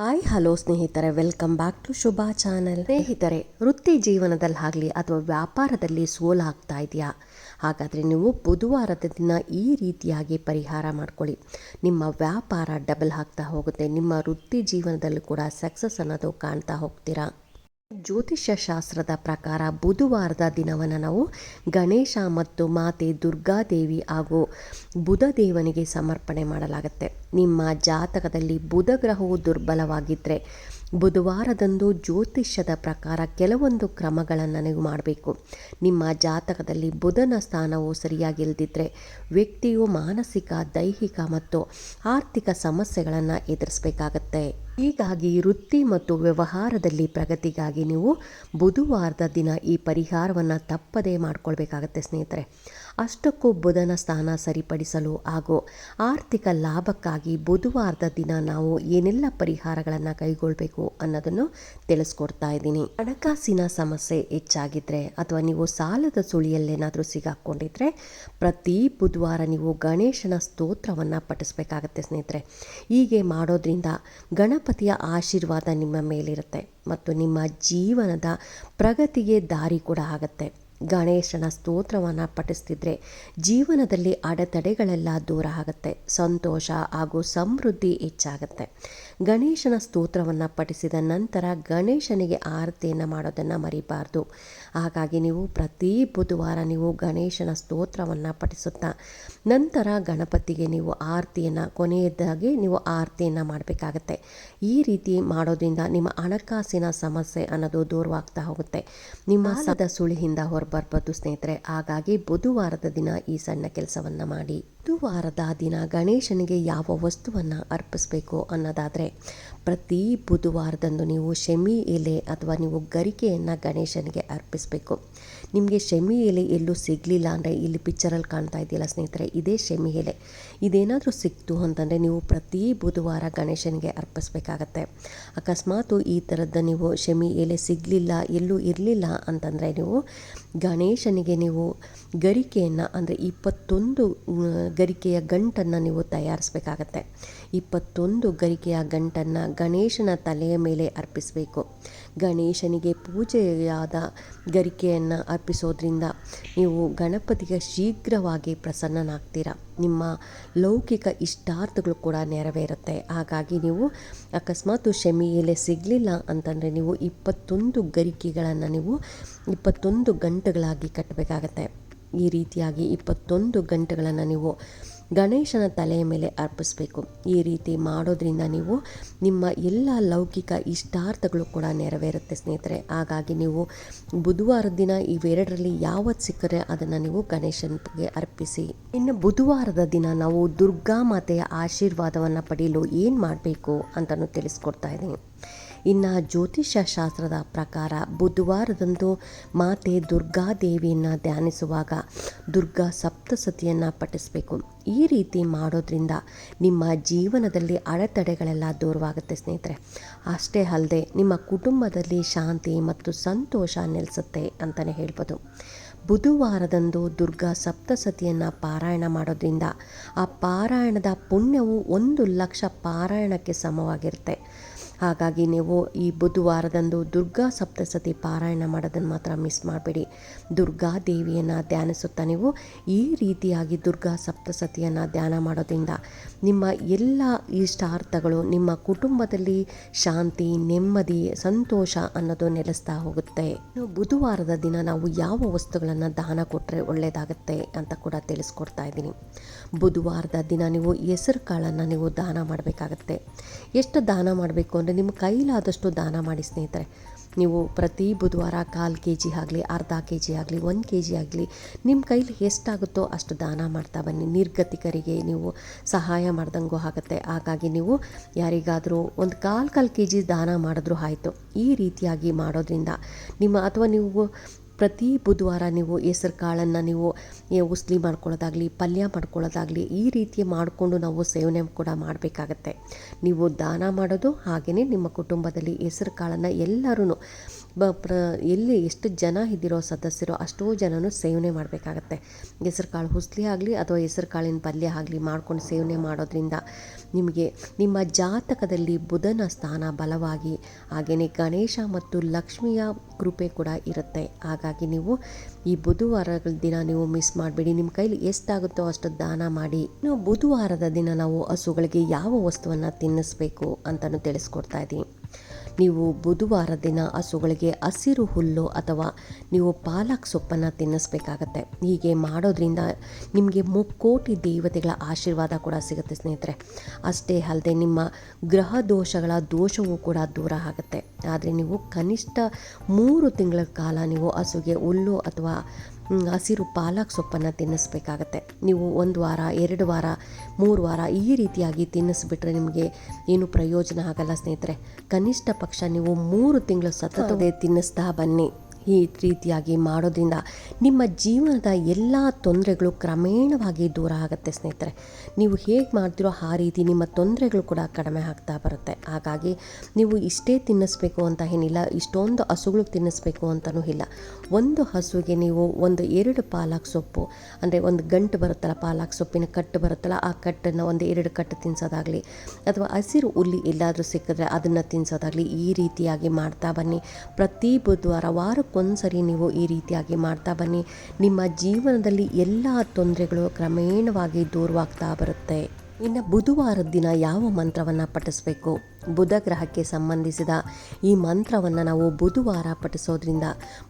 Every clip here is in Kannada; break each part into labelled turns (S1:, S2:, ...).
S1: ಹಾಯ್, ಹಲೋ ಸ್ನೇಹಿತರೆ, welcome back to Shubha channel. ಸ್ನೇಹಿತರೆ, ವೃತ್ತಿ ಜೀವನದಲ್ಲಿ ಅಥವಾ ವ್ಯಾಪಾರದಲ್ಲಿ ಸೋಲಾಗ್ತಾ ಇದೆಯಾ? ಹಾಗಾದರೆ ನೀವು ಬುಧವಾರದ ದಿನ ಈ ರೀತಿಯಾಗಿ ಪರಿಹಾರ ಮಾಡ್ಕೊಳ್ಳಿ. ನಿಮ್ಮ ವ್ಯಾಪಾರ ಡಬಲ್ ಆಗ್ತಾ ಹೋಗುತ್ತೆ. ನಿಮ್ಮ ವೃತ್ತಿ ಜೀವನದಲ್ಲೂ ಕೂಡ ಸಕ್ಸಸ್ ಅನ್ನೋದು ಕಾಣ್ತಾ ಹೋಗ್ತೀರಾ? ಜ್ಯೋತಿಷ್ಯ ಶಾಸ್ತ್ರದ ಪ್ರಕಾರ ಬುಧವಾರದ ದಿನವನ್ನು ನಾವು ಗಣೇಶ ಮತ್ತು ಮಾತೆ ದುರ್ಗಾದೇವಿ ಹಾಗೂ ಬುಧ ದೇವನಿಗೆ ಸಮರ್ಪಣೆ ಮಾಡಲಾಗುತ್ತೆ. ನಿಮ್ಮ ಜಾತಕದಲ್ಲಿ ಬುಧ ಗ್ರಹವು ದುರ್ಬಲವಾಗಿದ್ದರೆ ಬುಧವಾರದಂದು ಜ್ಯೋತಿಷ್ಯದ ಪ್ರಕಾರ ಕೆಲವೊಂದು ಕ್ರಮಗಳನ್ನು ನೀವು ಮಾಡಬೇಕು. ನಿಮ್ಮ ಜಾತಕದಲ್ಲಿ ಬುಧನ ಸ್ಥಾನವು ಸರಿಯಾಗಿಲ್ಲದಿದ್ದರೆ ವ್ಯಕ್ತಿಯು ಮಾನಸಿಕ, ದೈಹಿಕ ಮತ್ತು ಆರ್ಥಿಕ ಸಮಸ್ಯೆಗಳನ್ನು ಎದುರಿಸಬೇಕಾಗತ್ತೆ. ಹೀಗಾಗಿ ವೃತ್ತಿ ಮತ್ತು ವ್ಯವಹಾರದಲ್ಲಿ ಪ್ರಗತಿಗಾಗಿ ನೀವು ಬುಧವಾರದ ದಿನ ಈ ಪರಿಹಾರವನ್ನು ತಪ್ಪದೇ ಮಾಡ್ಕೊಳ್ಬೇಕಾಗತ್ತೆ ಸ್ನೇಹಿತರೆ. ಅಷ್ಟಕ್ಕೂ ಬುಧನ ಸ್ಥಾನ ಸರಿಪಡಿಸಲು ಹಾಗೂ ಆರ್ಥಿಕ ಲಾಭಕ್ಕಾಗಿ ಬುಧವಾರದ ದಿನ ನಾವು ಏನೆಲ್ಲ ಪರಿಹಾರಗಳನ್ನು ಕೈಗೊಳ್ಳಬೇಕು ಅನ್ನೋದನ್ನು ತಿಳಿಸ್ಕೊಡ್ತಾ ಇದ್ದೀನಿ. ಹಣಕಾಸಿನ ಸಮಸ್ಯೆ ಹೆಚ್ಚಾಗಿದ್ದರೆ ಅಥವಾ ನೀವು ಸಾಲದ ಸುಳಿಯಲ್ಲೇನಾದರೂ ಸಿಗಾಕೊಂಡಿದ್ರೆ ಪ್ರತಿ ಬುಧವಾರ ನೀವು ಗಣೇಶನ ಸ್ತೋತ್ರವನ್ನು ಪಠಿಸ್ಬೇಕಾಗತ್ತೆ ಸ್ನೇಹಿತರೆ. ಹೀಗೆ ಮಾಡೋದ್ರಿಂದ ಗಣಪತಿಯ ಆಶೀರ್ವಾದ ನಿಮ್ಮ ಮೇಲಿರುತ್ತೆ ಮತ್ತು ನಿಮ್ಮ ಜೀವನದ ಪ್ರಗತಿಗೆ ದಾರಿ ಕೂಡ ಆಗುತ್ತೆ. ಗಣೇಶನ ಸ್ತೋತ್ರವನ್ನು ಪಠಿಸ್ತಿದ್ರೆ ಜೀವನದಲ್ಲಿ ಅಡೆತಡೆಗಳೆಲ್ಲ ದೂರ ಆಗುತ್ತೆ. ಸಂತೋಷ ಹಾಗೂ ಸಮೃದ್ಧಿ ಹೆಚ್ಚಾಗುತ್ತೆ. ಗಣೇಶನ ಸ್ತೋತ್ರವನ್ನು ಪಠಿಸಿದ ನಂತರ ಗಣೇಶನಿಗೆ ಆರತಿಯನ್ನು ಮಾಡೋದನ್ನು ಮರಿಬಾರ್ದು. ಹಾಗಾಗಿ ನೀವು ಪ್ರತಿ ಬುಧವಾರ ನೀವು ಗಣೇಶನ ಸ್ತೋತ್ರವನ್ನು ಪಠಿಸುತ್ತಾ ನಂತರ ಗಣಪತಿಗೆ ನೀವು ಆರತಿಯನ್ನು, ಕೊನೆಯದಾಗಿ ನೀವು ಆರತಿಯನ್ನು ಮಾಡಬೇಕಾಗತ್ತೆ. ಈ ರೀತಿ ಮಾಡೋದ್ರಿಂದ ನಿಮ್ಮ ಹಣಕಾಸಿನ ಸಮಸ್ಯೆ ಅನ್ನೋದು ದೂರವಾಗ್ತಾ ಹೋಗುತ್ತೆ. ನಿಮ್ಮ ಸದ ಸುಳಿಯಿಂದ ಹೊರಬರ್ಬೋದು ಸ್ನೇಹಿತರೆ, ಹಾಗಾಗಿ ಬುಧವಾರದ ದಿನ ಈ ಸಣ್ಣ ಕೆಲಸವನ್ನು ಮಾಡಿ. ಬುಧವಾರದ ದಿನ ಗಣೇಶನಿಗೆ ಯಾವ ವಸ್ತುವನ್ನು ಅರ್ಪಿಸಬೇಕು ಅನ್ನೋದಾದರೆ ಪ್ರತಿ ಬುಧವಾರದಂದು ನೀವು ಶಮಿ ಎಲೆ ಅಥವಾ ನೀವು ಗರಿಕೆಯನ್ನು ಗಣೇಶನಿಗೆ ಅರ್ಪಿಸಬೇಕು. ನಿಮಗೆ ಶಮಿ ಎಲೆ ಎಲ್ಲೂ ಸಿಗಲಿಲ್ಲ ಅಂದರೆ ಇಲ್ಲಿ ಪಿಕ್ಚರಲ್ಲಿ ಕಾಣ್ತಾ ಇದೆಯಲ್ಲ ಸ್ನೇಹಿತರೆ, ಇದೇ ಶಮಿ ಎಲೆ. ಇದೇನಾದರೂ ಸಿಕ್ತು ಅಂತಂದರೆ ನೀವು ಪ್ರತಿ ಬುಧವಾರ ಗಣೇಶನಿಗೆ ಅರ್ಪಿಸ್ಬೇಕಾಗತ್ತೆ. ಅಕಸ್ಮಾತು ಈ ಥರದ್ದು ನೀವು ಶಮಿ ಎಲೆ ಸಿಗಲಿಲ್ಲ, ಎಲ್ಲೂ ಇರಲಿಲ್ಲ ಅಂತಂದರೆ ನೀವು ಗಣೇಶನಿಗೆ ನೀವು ಗರಿಕೆಯನ್ನು ಅಂದರೆ ಇಪ್ಪತ್ತೊಂದು ಗರಿಕೆಯ ಗಂಟನ್ನು ನೀವು ತಯಾರಿಸಬೇಕಾಗತ್ತೆ. ಇಪ್ಪತ್ತೊಂದು ಗರಿಕೆಯ ಗಂಟನ್ನು ಗಣೇಶನ ತಲೆಯ ಮೇಲೆ ಅರ್ಪಿಸಬೇಕು. ಗಣೇಶನಿಗೆ ಪೂಜೆಯಾದ ಗರಿಕೆಯನ್ನು ಅರ್ಪಿಸೋದ್ರಿಂದ ನೀವು ಗಣಪತಿಗೆ ಶೀಘ್ರವಾಗಿ ಪ್ರಸನ್ನನಾಗ್ತೀರ. ನಿಮ್ಮ ಲೌಕಿಕ ಇಷ್ಟಾರ್ಥಗಳು ಕೂಡ ನೆರವೇರುತ್ತೆ. ಹಾಗಾಗಿ ನೀವು ಅಕಸ್ಮಾತ್ ಶಮಿ ಎಲೆ ಸಿಗಲಿಲ್ಲ ಅಂತಂದರೆ ನೀವು ಇಪ್ಪತ್ತೊಂದು ಗರಿಕೆಗಳನ್ನು ನೀವು ಇಪ್ಪತ್ತೊಂದು ಗಂಟೆಗಳಾಗಿ ಕಟ್ಟಬೇಕಾಗತ್ತೆ. ಈ ರೀತಿಯಾಗಿ ಇಪ್ಪತ್ತೊಂದು ಗಂಟೆಗಳನ್ನು ನೀವು ಗಣೇಶನ ತಲೆಯ ಮೇಲೆ ಅರ್ಪಿಸಬೇಕು. ಈ ರೀತಿ ಮಾಡೋದ್ರಿಂದ ನೀವು ನಿಮ್ಮ ಎಲ್ಲ ಲೌಕಿಕ ಇಷ್ಟಾರ್ಥಗಳು ಕೂಡ ನೆರವೇರುತ್ತೆ ಸ್ನೇಹಿತರೆ. ಹಾಗಾಗಿ ನೀವು ಬುಧವಾರದ ದಿನ ಇವೆರಡರಲ್ಲಿ ಯಾವತ್ತು ಸಿಕ್ಕರೆ ಅದನ್ನು ನೀವು ಗಣೇಶನಿಗೆ ಅರ್ಪಿಸಿ. ಇನ್ನು ಬುಧವಾರದ ದಿನ ನಾವು ದುರ್ಗಾ ಮಾತೆಯ ಆಶೀರ್ವಾದವನ್ನು ಪಡೆಯಲು ಏನು ಮಾಡಬೇಕು ಅಂತಲೂ ತಿಳಿಸ್ಕೊಡ್ತಾ ಇದ್ದೀನಿ. ಇನ್ನು ಜ್ಯೋತಿಷ್ಯ ಶಾಸ್ತ್ರದ ಪ್ರಕಾರ ಬುಧವಾರದಂದು ಮಾತೆ ದುರ್ಗಾದೇವಿಯನ್ನು ಧ್ಯಾನಿಸುವಾಗ ದುರ್ಗಾ ಸಪ್ತಸತಿಯನ್ನು ಪಠಿಸಬೇಕು. ಈ ರೀತಿ ಮಾಡೋದ್ರಿಂದ ನಿಮ್ಮ ಜೀವನದಲ್ಲಿ ಅಡೆತಡೆಗಳೆಲ್ಲ ದೂರವಾಗುತ್ತೆ ಸ್ನೇಹಿತರೆ. ಅಷ್ಟೇ ಅಲ್ಲದೆ ನಿಮ್ಮ ಕುಟುಂಬದಲ್ಲಿ ಶಾಂತಿ ಮತ್ತು ಸಂತೋಷ ನೆಲೆಸುತ್ತೆ ಅಂತಲೇ ಹೇಳ್ಬೋದು. ಬುಧವಾರದಂದು ದುರ್ಗಾ ಸಪ್ತಸತಿಯನ್ನು ಪಾರಾಯಣ ಮಾಡೋದ್ರಿಂದ ಆ ಪಾರಾಯಣದ ಪುಣ್ಯವು ಒಂದು ಲಕ್ಷ ಪಾರಾಯಣಕ್ಕೆ ಸಮವಾಗಿರುತ್ತೆ. ಹಾಗಾಗಿ ನೀವು ಈ ಬುಧವಾರದಂದು ದುರ್ಗಾ ಸಪ್ತಸತಿ ಪಾರಾಯಣ ಮಾಡೋದನ್ನು ಮಾತ್ರ ಮಿಸ್ ಮಾಡಬೇಡಿ. ದುರ್ಗಾ ದೇವಿಯನ್ನು ಧ್ಯಾನಿಸುತ್ತಾ ನೀವು ಈ ರೀತಿಯಾಗಿ ದುರ್ಗಾ ಸಪ್ತಸತಿಯನ್ನು ಧ್ಯಾನ ಮಾಡೋದ್ರಿಂದ ನಿಮ್ಮ ಎಲ್ಲ ಇಷ್ಟಾರ್ಥಗಳು, ನಿಮ್ಮ ಕುಟುಂಬದಲ್ಲಿ ಶಾಂತಿ, ನೆಮ್ಮದಿ, ಸಂತೋಷ ಅನ್ನೋದು ನೆಲೆಸ್ತಾ ಹೋಗುತ್ತೆ. ಬುಧವಾರದ ದಿನ ನಾವು ಯಾವ ವಸ್ತುಗಳನ್ನು ದಾನ ಕೊಟ್ಟರೆ ಒಳ್ಳೆಯದಾಗುತ್ತೆ ಅಂತ ಕೂಡ ತಿಳಿಸ್ಕೊಡ್ತಾ ಇದ್ದೀನಿ. ಬುಧವಾರದ ದಿನ ನೀವು ಹೆಸರು ಕಾಳನ್ನು ನೀವು ದಾನ ಮಾಡಬೇಕಾಗತ್ತೆ. ಎಷ್ಟು ದಾನ ಮಾಡಬೇಕು ಅಂದರೆ ನಿಮ್ಮ ಕೈಲಾದಷ್ಟು ದಾನ ಮಾಡಿ ಸ್ನೇಹಿತರೆ. ನೀವು ಪ್ರತಿ ಬುಧವಾರ ಕಾಲು ಕೆ ಜಿ ಆಗಲಿ, ಅರ್ಧ ಕೆ ಜಿ ಆಗಲಿ, ಒಂದು ಕೆ ಜಿ ಆಗಲಿ ನಿಮ್ಮ ಕೈಲಿ ಎಷ್ಟಾಗುತ್ತೋ ಅಷ್ಟು ದಾನ ಮಾಡ್ತಾ ಬನ್ನಿ. ನಿರ್ಗತಿಕರಿಗೆ ನೀವು ಸಹಾಯ ಮಾಡ್ದಂಗೂ ಆಗುತ್ತೆ. ಹಾಗಾಗಿ ನೀವು ಯಾರಿಗಾದರೂ ಒಂದು ಕಾಲು ಕಾಲು ಕೆ ಜಿ ದಾನ ಮಾಡಿದ್ರೂ ಆಯಿತು. ಈ ರೀತಿಯಾಗಿ ಮಾಡೋದ್ರಿಂದ ನಿಮ್ಮ ಅಥವಾ ನೀವು ಪ್ರತಿ ಬುಧವಾರ ನೀವು ಹೆಸರು ಕಾಳನ್ನು ನೀವು ಉಸ್ಲಿ ಮಾಡ್ಕೊಳ್ಳೋದಾಗಲಿ, ಪಲ್ಯ ಮಾಡ್ಕೊಳ್ಳೋದಾಗಲಿ, ಈ ರೀತಿ ಮಾಡಿಕೊಂಡು ನಾವು ಸೇವನೆ ಕೂಡ ಮಾಡಬೇಕಾಗತ್ತೆ. ನೀವು ದಾನ ಮಾಡೋದು ಹಾಗೆಯೇ ನಿಮ್ಮ ಕುಟುಂಬದಲ್ಲಿ ಹೆಸರು ಕಾಳನ್ನು ಎಲ್ಲರೂ ಬ, ಪ್ರ, ಎಲ್ಲಿ ಎಷ್ಟು ಜನ ಇದ್ದಿರೋ ಸದಸ್ಯರು ಅಷ್ಟೋ ಜನನು ಸೇವನೆ ಮಾಡಬೇಕಾಗತ್ತೆ. ಹೆಸರು ಕಾಳು ಹುಸ್ಲಿ ಆಗಲಿ ಅಥವಾ ಹೆಸರು ಕಾಳಿನ ಪಲ್ಯ ಆಗಲಿ ಮಾಡ್ಕೊಂಡು ಸೇವನೆ ಮಾಡೋದ್ರಿಂದ ನಿಮಗೆ, ನಿಮ್ಮ ಜಾತಕದಲ್ಲಿ ಬುಧನ ಸ್ಥಾನ ಬಲವಾಗಿ ಹಾಗೆಯೇ ಗಣೇಶ ಮತ್ತು ಲಕ್ಷ್ಮಿಯ ಕೃಪೆ ಕೂಡ ಇರುತ್ತೆ. ಹಾಗಾಗಿ ನೀವು ಈ ಬುಧವಾರಗಳ ದಿನ ನೀವು ಮಿಸ್ ಮಾಡಬೇಡಿ. ನಿಮ್ಮ ಕೈಲಿ ಎಷ್ಟಾಗುತ್ತೋ ಅಷ್ಟು ದಾನ ಮಾಡಿ. ನೀವು ಬುಧವಾರದ ದಿನ ನಾವು ಹಸುಗಳಿಗೆ ಯಾವ ವಸ್ತುವನ್ನು ತಿನ್ನಿಸ್ಬೇಕು ಅಂತಲೂ ತಿಳಿಸ್ಕೊಡ್ತಾ ಇದ್ದೀನಿ. ನೀವು ಬುಧವಾರ ದಿನ ಹಸುಗಳಿಗೆ ಹಸಿರು ಹುಲ್ಲು ಅಥವಾ ನೀವು ಪಾಲಕ್ ಸೊಪ್ಪನ್ನು ತಿನ್ನಿಸ್ಬೇಕಾಗತ್ತೆ. ಹೀಗೆ ಮಾಡೋದ್ರಿಂದ ನಿಮಗೆ ಮುಕ್ಕೋಟಿ ದೇವತೆಗಳ ಆಶೀರ್ವಾದ ಕೂಡ ಸಿಗುತ್ತೆ ಸ್ನೇಹಿತರೆ. ಅಷ್ಟೇ ಅಲ್ಲದೆ ನಿಮ್ಮ ಗ್ರಹ ದೋಷಗಳ ದೋಷವೂ ಕೂಡ ದೂರ ಆಗುತ್ತೆ. ಆದರೆ ನೀವು ಕನಿಷ್ಠ ಮೂರು ತಿಂಗಳ ಕಾಲ ನೀವು ಹಸುಗೆ ಹುಲ್ಲು ಅಥವಾ ಹಸಿರು ಪಾಲಕ್ ಸೊಪ್ಪನ್ನು ತಿನ್ನಿಸ್ಬೇಕಾಗತ್ತೆ. ನೀವು ಒಂದು ವಾರ ಎರಡು ವಾರ ಮೂರು ವಾರ ಈ ರೀತಿಯಾಗಿ ತಿನ್ನಿಸ್ಬಿಟ್ರೆ ನಿಮಗೆ ಏನು ಪ್ರಯೋಜನ ಆಗಲ್ಲ ಸ್ನೇಹಿತರೆ. ಕನಿಷ್ಠ ಪಕ್ಷ ನೀವು ಮೂರು ತಿಂಗಳು ಸತತವೇ ತಿನ್ನಿಸ್ತಾ ಬನ್ನಿ. ಈ ರೀತಿಯಾಗಿ ಮಾಡೋದ್ರಿಂದ ನಿಮ್ಮ ಜೀವನದ ಎಲ್ಲ ತೊಂದರೆಗಳು ಕ್ರಮೇಣವಾಗಿ ದೂರ ಆಗುತ್ತೆ ಸ್ನೇಹಿತರೆ. ನೀವು ಹೇಗೆ ಮಾಡ್ತಿರೋ ಆ ರೀತಿ ನಿಮ್ಮ ತೊಂದರೆಗಳು ಕೂಡ ಕಡಿಮೆ ಆಗ್ತಾ ಬರುತ್ತೆ. ಹಾಗಾಗಿ ನೀವು ಇಷ್ಟೇ ತಿನ್ನಿಸ್ಬೇಕು ಅಂತ ಏನಿಲ್ಲ, ಇಷ್ಟೊಂದು ಹಸುಗಳು ತಿನ್ನಿಸ್ಬೇಕು ಅಂತಲೂ ಇಲ್ಲ. ಒಂದು ಹಸುವಿಗೆ ನೀವು ಒಂದು ಎರಡು ಪಾಲಕ್ ಸೊಪ್ಪು, ಅಂದರೆ ಒಂದು ಗಂಟು ಬರುತ್ತಲ್ಲ, ಪಾಲಕ್ ಸೊಪ್ಪಿನ ಕಟ್ಟು ಬರುತ್ತಲ್ಲ, ಆ ಕಟ್ಟನ್ನು ಒಂದು ಎರಡು ಕಟ್ಟು ತಿನ್ನಿಸೋದಾಗಲಿ ಅಥವಾ ಹಸಿರು ಹುಲ್ಲಿ ಎಲ್ಲಾದರೂ ಸಿಕ್ಕಿದ್ರೆ ಅದನ್ನು ತಿನ್ನಿಸೋದಾಗಲಿ ಈ ರೀತಿಯಾಗಿ ಮಾಡ್ತಾ ಬನ್ನಿ. ಪ್ರತಿ ಬುಧವಾರ ವಾರಕ್ಕೊಂದ್ಸರಿ ನೀವು ಈ ರೀತಿಯಾಗಿ ಮಾಡ್ತಾ ಬನ್ನಿ. ನಿಮ್ಮ ಜೀವನದಲ್ಲಿ ಎಲ್ಲ ತೊಂದರೆಗಳು ಕ್ರಮೇಣವಾಗಿ ದೂರವಾಗ್ತಾ ಬರುತ್ತೆ. ಇನ್ನು ಬುಧವಾರದ ದಿನ ಯಾವ ಮಂತ್ರವನ್ನು ಪಠಿಸಬೇಕು? ಬುಧ ಗ್ರಹಕ್ಕೆ ಸಂಬಂಧಿಸಿದ ಈ ಮಂತ್ರವನ್ನು ನಾವು ಬುಧವಾರ ಪಠಿಸೋದ್ರಿಂದ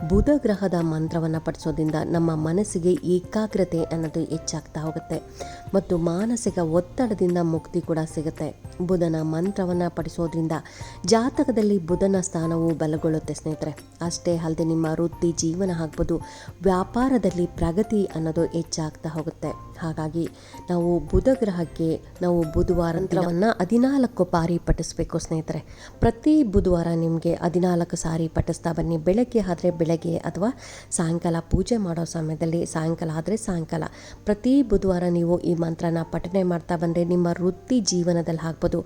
S1: ಬುಧ ಗ್ರಹದ ಮಂತ್ರವನ್ನು ಪಠಿಸೋದ್ರಿಂದ ನಮ್ಮ ಮನಸ್ಸಿಗೆ ಏಕಾಗ್ರತೆ ಅನ್ನೋದು ಹೆಚ್ಚಾಗ್ತಾ ಹೋಗುತ್ತೆ. ಮತ್ತು ಮಾನಸಿಕ ಒತ್ತಡದಿಂದ ಮುಕ್ತಿ ಕೂಡ ಸಿಗುತ್ತೆ. ಬುಧನ ಮಂತ್ರವನ್ನು ಪಠಿಸೋದ್ರಿಂದ ಜಾತಕದಲ್ಲಿ ಬುಧನ ಸ್ಥಾನವು ಬಲಗೊಳ್ಳುತ್ತೆ ಸ್ನೇಹಿತರೆ. ಅಷ್ಟೇ ಅಲ್ಲದೆ ನಿಮ್ಮ ವೃತ್ತಿ ಜೀವನ ಆಗ್ಬೋದು, ವ್ಯಾಪಾರದಲ್ಲಿ ಪ್ರಗತಿ ಅನ್ನೋದು ಹೆಚ್ಚಾಗ್ತಾ ಹೋಗುತ್ತೆ. ಹಾಗಾಗಿ ನಾವು ಬುಧ ಗ್ರಹಕ್ಕೆ ನಾವು ಬುಧವಾರ ಹದಿನಾಲ್ಕು ಬಾರಿ ಪಠಿಸ್ಬೇಕು. ಸ್ನೇಹಿತರೆ. ಪ್ರತಿ ಬುಧವಾರ ನಿಮಗೆ ಹದಿನಾಲ್ಕು ಸಾರಿ ಪಠಿಸ್ತಾ ಬನ್ನಿ. ಬೆಳಗ್ಗೆ ಆದರೆ ಬೆಳಗ್ಗೆ ಅಥವಾ ಸಾಯಂಕಾಲ ಪೂಜೆ ಮಾಡೋ ಸಮಯದಲ್ಲಿ ಸಾಯಂಕಾಲ ಆದರೆ ಸಾಯಂಕಾಲ. ಪ್ರತಿ ಬುಧವಾರ ನೀವು ಈ ಮಂತ್ರನ ಪಠನೆ ಮಾಡ್ತಾ ಬಂದರೆ ನಿಮ್ಮ ವೃತ್ತಿ ಜೀವನದಲ್ಲಿ ಆಗ್ಬೋದು,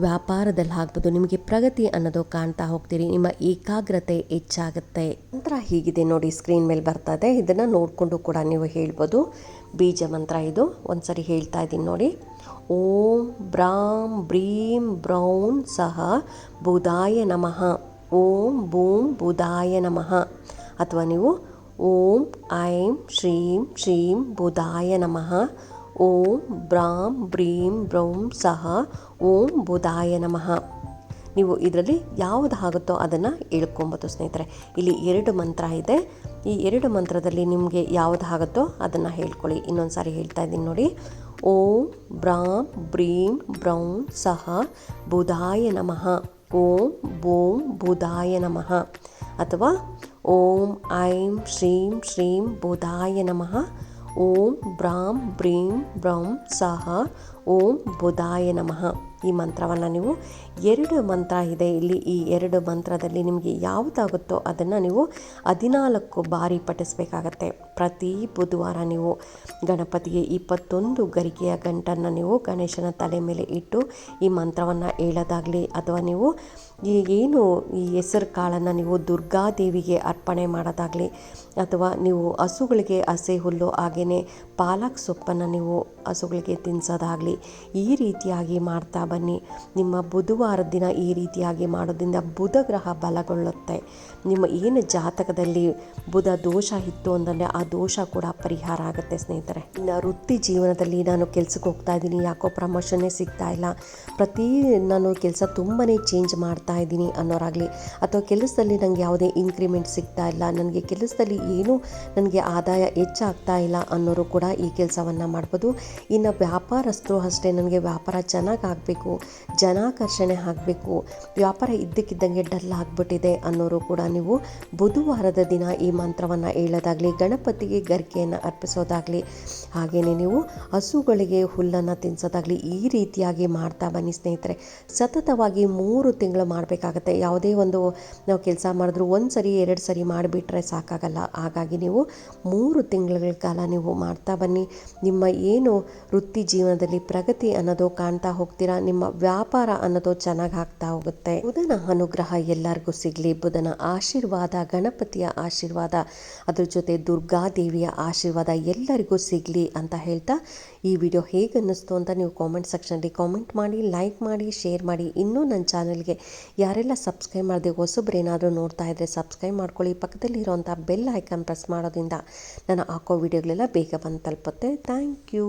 S1: ವ್ಯಾಪಾರದಲ್ಲಿ ಆಗ್ಬೋದು, ನಿಮಗೆ ಪ್ರಗತಿ ಅನ್ನೋದು ಕಾಣ್ತಾ ಹೋಗ್ತೀರಿ. ನಿಮ್ಮ ಏಕಾಗ್ರತೆ ಹೆಚ್ಚಾಗುತ್ತೆ. ಮಂತ್ರ ಹೀಗಿದೆ ನೋಡಿ, ಸ್ಕ್ರೀನ್ ಮೇಲೆ ಬರ್ತಾ ಇದೆ. ಇದನ್ನು ನೋಡಿಕೊಂಡು ಕೂಡ ನೀವು ಹೇಳ್ಬೋದು. ಬೀಜ ಮಂತ್ರ ಇದು. ಒಂದ್ಸರಿ ಹೇಳ್ತಾ ಇದ್ದೀನಿ ನೋಡಿ. ಓಂ ಬ್ರಾಂ ಬ್ರೀಂ ಬ್ರೌನ್ ಸಹ ಬುಧಾಯ ನಮಃ. ಓಂ ಬೂಂ ಬುಧಾಯ ನಮಃ. ಅಥವಾ ನೀವು ಓಂ ಐಂ ಶ್ರೀಂ ಶ್ರೀಂ ಬುಧಾಯ ನಮಃ. ಓಂ ಬ್ರಾಂ ಬ್ರೀಂ ಬ್ರೌಂ ಸಹ ಓಂ ಬುಧಾಯ ನಮಃ. ನೀವು ಇದರಲ್ಲಿ ಯಾವುದು ಆಗುತ್ತೋ ಅದನ್ನು ಹೇಳ್ಕೊಂಬೋದು ಸ್ನೇಹಿತರೆ. ಇಲ್ಲಿ ಎರಡು ಮಂತ್ರ ಇದೆ. ಈ ಎರಡು ಮಂತ್ರದಲ್ಲಿ ನಿಮಗೆ ಯಾವುದು ಆಗುತ್ತೋ ಅದನ್ನು ಹೇಳ್ಕೊಳ್ಳಿ. ಇನ್ನೊಂದು ಸಾರಿ ಹೇಳ್ತಾ ಇದ್ದೀನಿ ನೋಡಿ. ಓಂ ಬ್ರಾಂ ಬ್ರೀಂ ಬ್ರೌಂ ಸಹ ಬುಧಾಯ ನಮಃ. ಓಂ ಬೋಂ ಬುಧಾಯ ನಮಃ. ಅಥವಾ ಓಂ ಐಂ ಶ್ರೀಂ ಶ್ರೀಂ ಬುಧಾಯ ನಮಃ. ಓಂ ಬ್ರಾಂ ಬ್ರೀಂ ಬ್ರೌಂ ಸಹ ಓಂ ಬುಧಾಯ ನಮಃ. ಈ ಮಂತ್ರವನ್ನು ನೀವು ಎರಡು ಮಂತ್ರ ಇದೆ. ಇಲ್ಲಿ ಈ ಎರಡು ಮಂತ್ರದಲ್ಲಿ ನಿಮಗೆ ಯಾವುದಾಗುತ್ತೋ ಅದನ್ನು ನೀವು ಹದಿನಾಲ್ಕು ಬಾರಿ ಪಠಿಸಬೇಕಾಗತ್ತೆ. ಪ್ರತಿ ಬುಧವಾರ ನೀವು ಗಣಪತಿಗೆ ಇಪ್ಪತ್ತೊಂದು ಗರಿಕೆಯ ಗಂಟನ್ನು ನೀವು ಗಣೇಶನ ತಲೆ ಮೇಲೆ ಇಟ್ಟು ಈ ಮಂತ್ರವನ್ನು ಹೇಳೋದಾಗಲಿ ಅಥವಾ ನೀವು ಈ ಏನು ಈ ಹೆಸರು ಕಾಳನ್ನು ನೀವು ದುರ್ಗಾದೇವಿಗೆ ಅರ್ಪಣೆ ಮಾಡೋದಾಗಲಿ ಅಥವಾ ನೀವು ಹಸುಗಳಿಗೆ ಹಸೆ ಹುಲ್ಲು ಹಾಗೆಯೇ ಪಾಲಕ್ ಸೊಪ್ಪನ್ನು ನೀವು ಹಸುಗಳಿಗೆ ತಿನ್ನಿಸೋದಾಗಲಿ ಈ ರೀತಿಯಾಗಿ ಮಾಡ್ತಾ ಬನ್ನಿ. ನಿಮ್ಮ ಬುಧವಾರದ ದಿನ ಈ ರೀತಿಯಾಗಿ ಮಾಡೋದ್ರಿಂದ ಬುಧ ಗ್ರಹ ಬಲಗೊಳ್ಳುತ್ತೆ. ನಿಮ್ಮ ಏನು ಜಾತಕದಲ್ಲಿ ಬುಧ ದೋಷ ಇತ್ತು ಅಂದರೆ ಆ ದೋಷ ಕೂಡ ಪರಿಹಾರ ಆಗುತ್ತೆ ಸ್ನೇಹಿತರೆ. ಇನ್ನು ವೃತ್ತಿ ಜೀವನದಲ್ಲಿ ನಾನು ಕೆಲಸಕ್ಕೆ ಹೋಗ್ತಾ ಇದ್ದೀನಿ, ಯಾಕೋ ಪ್ರಮೋಷನ್ನೇ ಸಿಗ್ತಾ ಇಲ್ಲ. ಪ್ರತಿ ನಾನು ಕೆಲಸ ತುಂಬಾ ಚೇಂಜ್ ಮಾಡ್ತಾ ಇದ್ದೀನಿ ಅನ್ನೋರಾಗಲಿ, ಅಥವಾ ಕೆಲಸದಲ್ಲಿ ನನಗೆ ಯಾವುದೇ ಇನ್ಕ್ರಿಮೆಂಟ್ ಸಿಗ್ತಾ ಇಲ್ಲ, ನನಗೆ ಕೆಲಸದಲ್ಲಿ ಏನೂ ನನಗೆ ಆದಾಯ ಹೆಚ್ಚಾಗ್ತಾ ಇಲ್ಲ ಅನ್ನೋರು ಕೂಡ ಈ ಕೆಲಸವನ್ನು ಮಾಡ್ಬೋದು. ಇನ್ನು ವ್ಯಾಪಾರಸ್ಥರು ಅಷ್ಟೇ, ನನಗೆ ವ್ಯಾಪಾರ ಚೆನ್ನಾಗಿ ಆಗಬೇಕು, ಜನಾಕರ್ಷಣೆ ಆಗಬೇಕು ವ್ಯಾಪಾರ ಇದ್ದಕ್ಕಿದ್ದಂಗೆ ಡಲ್ ಆಗಿಬಿಟ್ಟಿದೆ ಅನ್ನೋರು ಕೂಡ ನೀವು ಬುಧವಾರದ ದಿನ ಈ ಮಂತ್ರವನ್ನು ಹೇಳೋದಾಗಲಿ, ಗಣಪತಿಗೆ ಗರಿಕೆಯನ್ನು ಅರ್ಪಿಸೋದಾಗಲಿ ಹಾಗೆಯೇ ನೀವು ಹಸುಗಳಿಗೆ ಹುಲ್ಲನ್ನು ತಿನ್ನಿಸೋದಾಗಲಿ ಈ ರೀತಿಯಾಗಿ ಮಾಡ್ತಾ ಬನ್ನಿ ಸ್ನೇಹಿತರೆ. ಸತತವಾಗಿ ಮೂರು ತಿಂಗಳು ಮಾಡಬೇಕಾಗತ್ತೆ. ಯಾವುದೇ ಒಂದು ನಾವು ಕೆಲಸ ಮಾಡಿದ್ರು ಒಂದು ಸರಿ ಎರಡು ಸರಿ ಮಾಡಿಬಿಟ್ರೆ ಸಾಕಾಗಲ್ಲ. ಹಾಗಾಗಿ ನೀವು ಮೂರು ತಿಂಗಳ ಕಾಲ ನೀವು ಮಾಡ್ತಾ ಬನ್ನಿ. ನಿಮ್ಮ ಏನು ವೃತ್ತಿ ಜೀವನದಲ್ಲಿ ಪ್ರಗತಿ ಅನ್ನೋದು ಕಾಣ್ತಾ ಹೋಗ್ತೀರಾ, ನಿಮ್ಮ ವ್ಯಾಪಾರ ಅನ್ನೋದು ಚೆನ್ನಾಗಿ ಆಗ್ತಾ ಹೋಗುತ್ತೆ. ಬುಧನ ಅನುಗ್ರಹ ಎಲ್ಲರಿಗೂ ಸಿಗಲಿ. ಬುಧನ ಆಶೀರ್ವಾದ, ಗಣಪತಿಯ ಆಶೀರ್ವಾದ, ಅದ್ರ ಜೊತೆ ದುರ್ಗಾದೇವಿಯ ಆಶೀರ್ವಾದ ಎಲ್ಲರಿಗೂ ಸಿಗಲಿ ಅಂತ ಹೇಳ್ತಾ ಈ ವಿಡಿಯೋ ಹೇಗೆ ಅನ್ನಿಸ್ತು ಅಂತ ನೀವು ಕಾಮೆಂಟ್ ಸೆಕ್ಷನಲ್ಲಿ ಕಾಮೆಂಟ್ ಮಾಡಿ ಲೈಕ್ ಮಾಡಿ ಶೇರ್ ಮಾಡಿ. ಇನ್ನೂ ನನ್ನ ಚಾನಲ್ಗೆ ಯಾರೆಲ್ಲ ಸಬ್ಸ್ಕ್ರೈಬ್ ಮಾಡದೆ ಹೊಸಬ್ರು ಏನಾದರೂ ನೋಡ್ತಾ ಇದ್ದರೆ ಸಬ್ಸ್ಕ್ರೈಬ್ ಮಾಡ್ಕೊಳ್ಳಿ. ಪಕ್ಕದಲ್ಲಿರುವಂಥ ಬೆಲ್ ಐಕಾನ್ ಪ್ರೆಸ್ ಮಾಡೋದ್ರಿಂದ ನಾನು ಹಾಕೋ ವಿಡಿಯೋಗಳೆಲ್ಲ ಬೇಗ ಬಂದು ತಲುಪುತ್ತೆ. Thank you